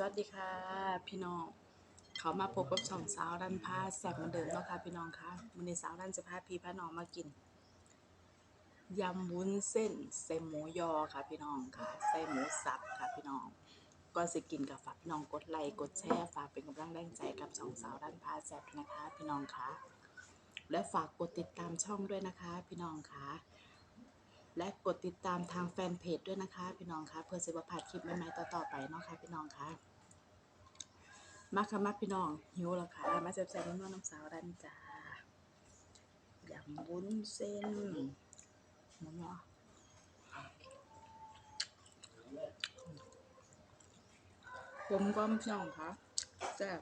สวัสดีค่ะ พี่น้อง เขามาพบกับช่องสาวรันพาแซบเหมือนเดิมเนาะค่ะพี่น้องคะมื้อนี้สาวรันจะพาพี่พาน้องมากินยำวุ้นเส้นใส่หมูยอค่ะพี่น้องค่ะ ใส่หมูสับค่ะพี่น้องก่อนสิกินกับฝากพี่น้องกดไลค์กดแชร์ฝากเป็นกำลังแรงใจกับช่องสาวรันพาแซบนะคะ พี่น้องคะและฝากกดติดตามช่องด้วยนะคะ พี่น้องค่ะ และกดติดตามทางแฟนเพจด้วยนะคะพี่น้องคะเพื่อจะประพลาดคลิปใหม่ๆต่อๆไปเนาะค่ะพี่น้องคะมาค่ะมาพี่น้องหิวแล้วค่ะมาแซ่บๆน้ำน้ำสาวรันจ้าอยำวุ้นเส้นหมูยอผมก็พี่น้องคะแซ่บ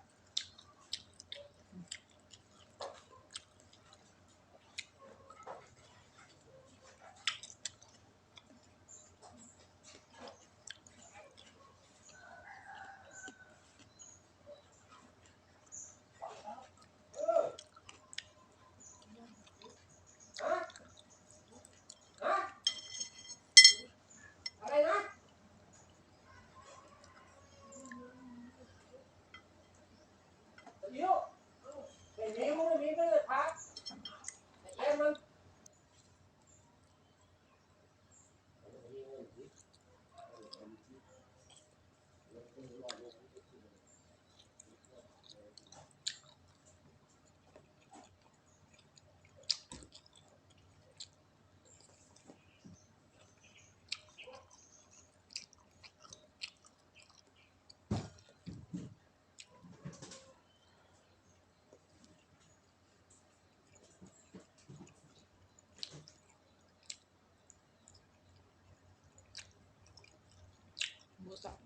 was that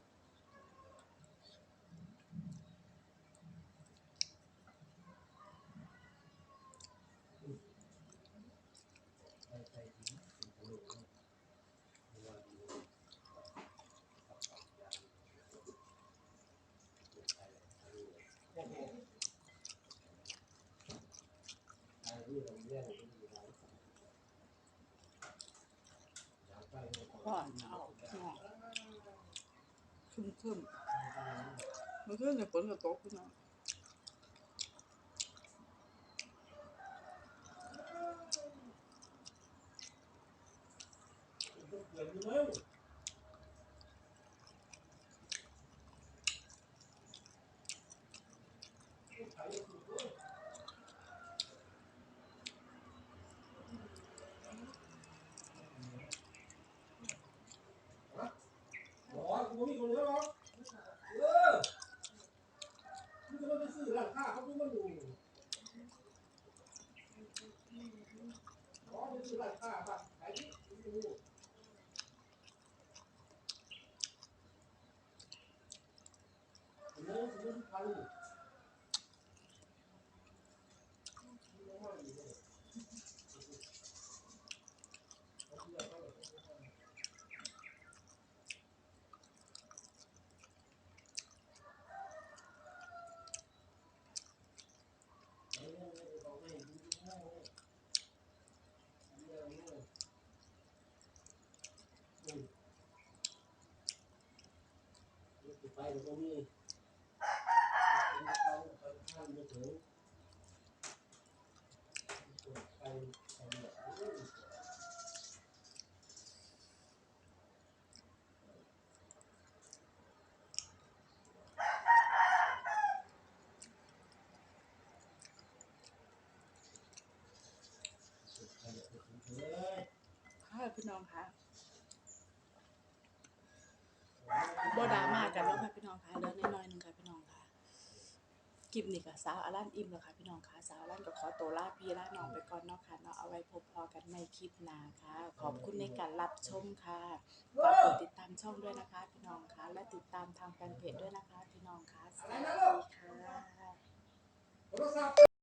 จะงานมันคือของมันเท่าไหร่นะก่อนเอาพี่น้องคึมคึมๆมันขึ้นในฝนกับตกน้องเกิดอยู่แล้ว หมอกูไม่มีคนเหลือหรอกเออมึงจะมาไปซื้อร้านค้าเขาดูมันอยู่หมอไปซื้อร้านค้าบ้า พี่น้องค่ะ คลิปนี้ก็สาวอารันอิ่มแล้วค่ะพี่น้องค่ะสาวอารันก็ขอตัวลาพี่ลาน้องไปก่อนเนาะค่ะเนาะเอาไว้พบพอกันในคลิปหน้าค่ะ ขอบคุณในการรับชมค่ะฝากกดติดตามช่องด้วยนะคะ พี่น้องค่ะ และติดตามทางแฟนเพจด้วยนะคะ พี่น้องค่ะสวัสดีค่ะ